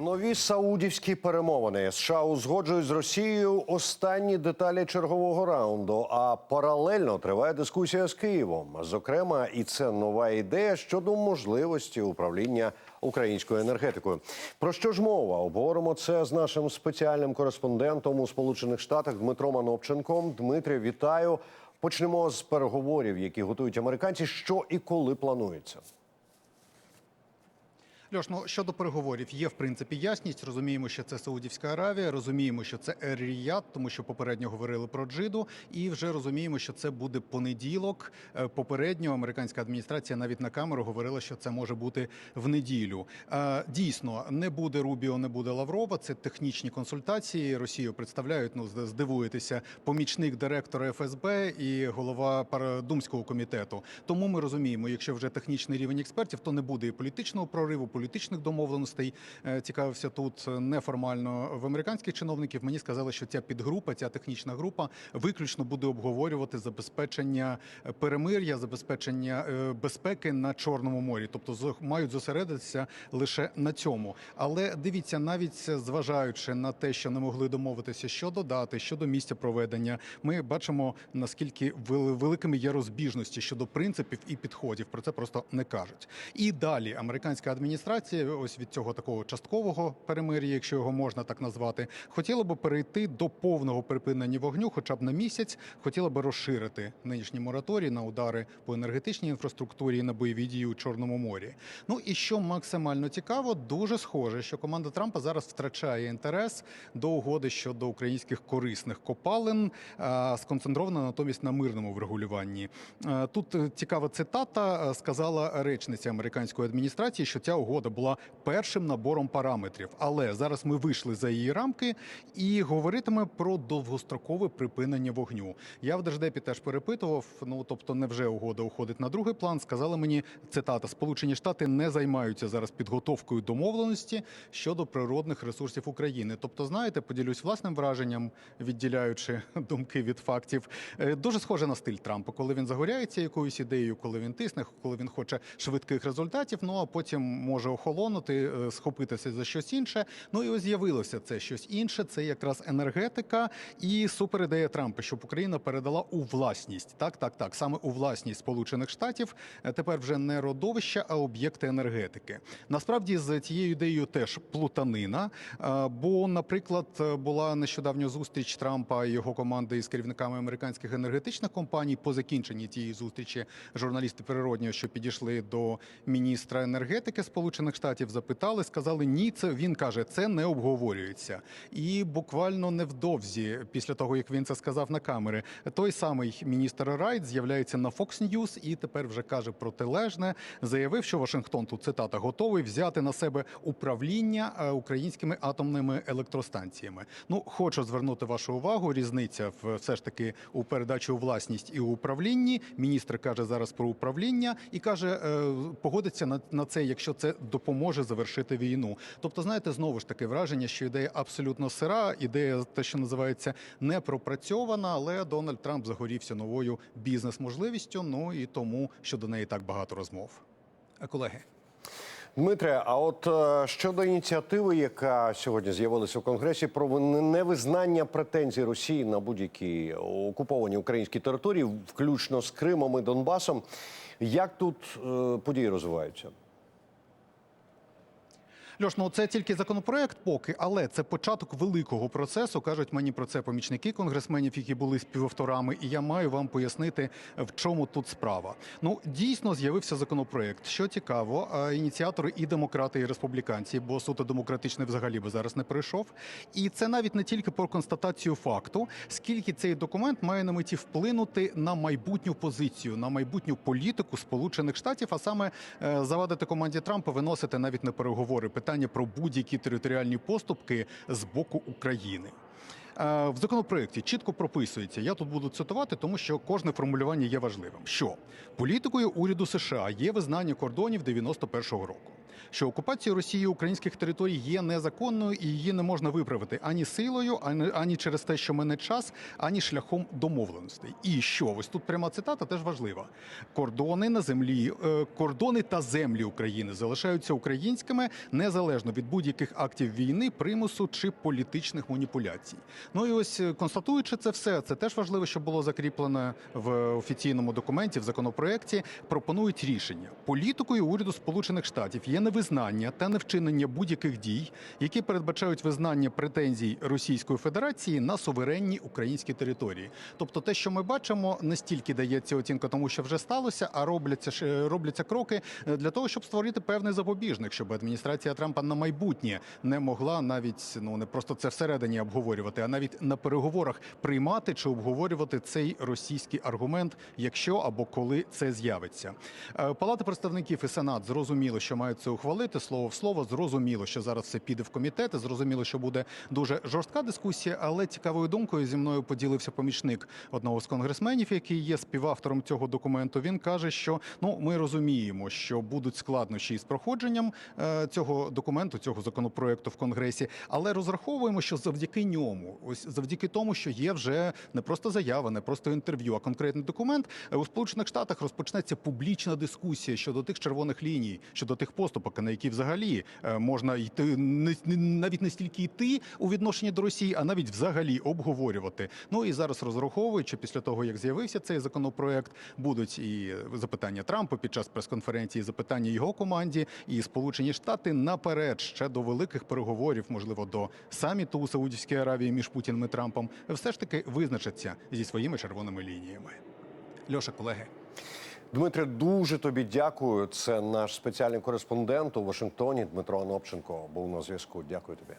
Нові саудівські перемовини США узгоджують з Росією останні деталі чергового раунду. А паралельно триває дискусія з Києвом. Зокрема, і це нова ідея щодо можливості управління українською енергетикою. Про що ж мова? Обговоримо це з нашим спеціальним кореспондентом у Сполучених Штатах Дмитром Анопченком. Дмитрі, вітаю. Почнемо з переговорів, які готують американці. Що і коли планується? Льош, ну щодо переговорів, є в принципі ясність. Розуміємо, що це Саудівська Аравія, розуміємо, що це Ер-Ріяд, тому що попередньо говорили про Джиду, і вже розуміємо, що це буде понеділок. Е, Попередньо американська адміністрація навіть на камеру говорила, що це може бути в неділю. Е, Дійсно, не буде Рубіо, не буде Лаврова. Це технічні консультації. Росію представляють. Ну здивуєтеся, помічник директора ФСБ і голова Думського комітету. Тому ми розуміємо, якщо вже технічний рівень експертів, то не буде і політичного прориву, політичних домовленостей. Е, Цікавився тут неформально в американських чиновників. Мені сказали, що ця підгрупа, ця технічна група, виключно буде обговорювати забезпечення перемир'я, забезпечення е, безпеки на Чорному морі. Тобто мають зосередитися лише на цьому. Але дивіться, навіть зважаючи на те, що не могли домовитися щодо дати, щодо місця проведення, ми бачимо наскільки вели- великими є розбіжності щодо принципів і підходів. Про це просто не кажуть. І далі американська адміністрація, ось від цього такого часткового перемир'я, якщо його можна так назвати, хотіла би перейти до повного припинення вогню, хоча б на місяць, хотіла би розширити нинішній мораторій на удари по енергетичній інфраструктурі і на бойові дії у Чорному морі. Ну і що максимально цікаво, дуже схоже, що команда Трампа зараз втрачає інтерес до угоди щодо українських корисних копалин, сконцентрована натомість на мирному врегулюванні. Тут е, цікава цитата е, сказала речниця американської адміністрації, що ця угода була першим набором параметрів. Але зараз ми вийшли за її рамки і говоритиме про довгострокове припинення вогню. Я в Держдепі теж перепитував. Ну тобто, невже угода уходить на другий план? Сказали мені цитата: Сполучені Штати не займаються зараз підготовкою домовленості щодо природних ресурсів України. Тобто, знаєте, поділюсь власним враженням, відділяючи думки від фактів. Е, Дуже схоже на стиль Трампа, коли він загоряється якоюсь ідеєю, коли він тисне, коли він хоче швидких результатів. Ну а потім може охолонути, е, схопитися за щось інше. Ну і ось з'явилося це щось інше. Це якраз енергетика і суперідея Трампа, щоб Україна передала у власність. Так, так, так, саме у власність Сполучених Штатів. е, Тепер вже не родовища, а об'єкти енергетики. Насправді з цією ідеєю теж плутанина. е, Бо, наприклад, була нещодавня зустріч Трампа і його команди із керівниками американських енергетичних компаній. По закінченні тієї зустрічі журналісти природньо, що підійшли до міністра енергетики Сполучених Штатів, запитали, сказали ні, це він каже, це не обговорюється. І буквально невдовзі, після того як він це сказав на камери, той самий міністр Райт з'являється на Fox News і тепер вже каже протилежне. Заявив, що Вашингтон тут цитата готовий взяти на себе управління е, українськими атомними електростанціями. Ну хочу звернути вашу увагу. Різниця в все ж таки у передачі у власність і у управлінні. Міністр каже зараз про управління і каже, е, погодиться на це, якщо це допоможе завершити війну. Тобто, знаєте, знову ж таки враження, що ідея абсолютно сира, ідея те, що називається не пропрацьована, але Дональд Трамп загорівся новою бізнес-можливістю. Ну і тому щодо неї так багато розмов. Е, Колеги. Дмитре, а от е, щодо ініціативи, яка сьогодні з'явилася у Конгресі, про невизнання претензій Росії на будь-які окуповані українські території, включно з Кримом і Донбасом, як тут е, події розвиваються? Льош, ну це тільки законопроект поки, але це початок великого процесу. кажуть мені про це помічники конгресменів, які були співавторами, і я маю вам пояснити, в чому тут справа. Ну дійсно з'явився законопроект. Що цікаво, ініціатори і демократи, і республіканці, бо суто демократичний взагалі би зараз не прийшов. І це навіть не тільки про констатацію факту, скільки цей документ має на меті вплинути на майбутню позицію, на майбутню політику Сполучених Штатів, а саме е, завадити команді Трампа виносити навіть на переговори питання про будь-які територіальні поступки з боку України. Е, В законопроекті чітко прописується. Я тут буду цитувати, тому що кожне формулювання є важливим. Що політикою уряду США є визнання кордонів 91-го року. Що окупація Росії українських територій є незаконною і її не можна виправити ані силою, ані, ані через те, що мене час, ані шляхом домовленостей. І що ось тут пряма цитата теж важлива. Кордони на землі, е, кордони та землі України залишаються українськими незалежно від будь-яких актів війни, примусу чи політичних маніпуляцій. Ну і ось е, констатуючи це все, це теж важливо, щоб було закріплено в офіційному документі в законопроекті. Пропонують рішення політикою уряду Сполучених Штатів є невизнання та невчинення будь-яких дій, які передбачають визнання претензій Російської Федерації на суверенні українські території. Тобто, те, що ми бачимо, не стільки дається оцінка тому, що вже сталося, а робляться ж- робляться кроки е, для того, щоб створити певний запобіжник, щоб адміністрація Трампа на майбутнє не могла навіть ну не просто це всередині обговорювати, а навіть на переговорах приймати чи обговорювати цей російський аргумент, якщо або коли це з'явиться. Е, Палата представників і Сенат зрозуміло, що мають це ухвалити слово в слово. Зрозуміло, що зараз це піде в комітети. Зрозуміло, що буде дуже жорстка дискусія, але цікавою думкою зі мною поділився помічник одного з конгресменів, який є співавтором цього документу. Він каже, що ну ми розуміємо, що будуть складнощі із проходженням е, цього документу, цього законопроекту в конгресі, але розраховуємо, що завдяки ньому, ось завдяки тому, що є вже не просто заява, не просто інтерв'ю, а конкретний документ е, у Сполучених Штатах розпочнеться публічна дискусія щодо тих червоних ліній, щодо тих поступок, на які взагалі е, можна йти не навіть не стільки йти у відношенні до Росії, а навіть взагалі обговорювати. Ну і зараз розраховують, що після того як з'явився цей законопроект, будуть і запитання Трампа під час прес-конференції, запитання його команді, і Сполучені Штати наперед ще до великих переговорів, можливо, до саміту у Саудівській Аравії між Путіним і Трампом, все ж таки визначаться зі своїми червоними лініями. Льоша, колеги. Дмитре, дуже тобі дякую. Це наш спеціальний кореспондент у Вашингтоні Дмитро Анопченко був на зв'язку. Дякую тобі.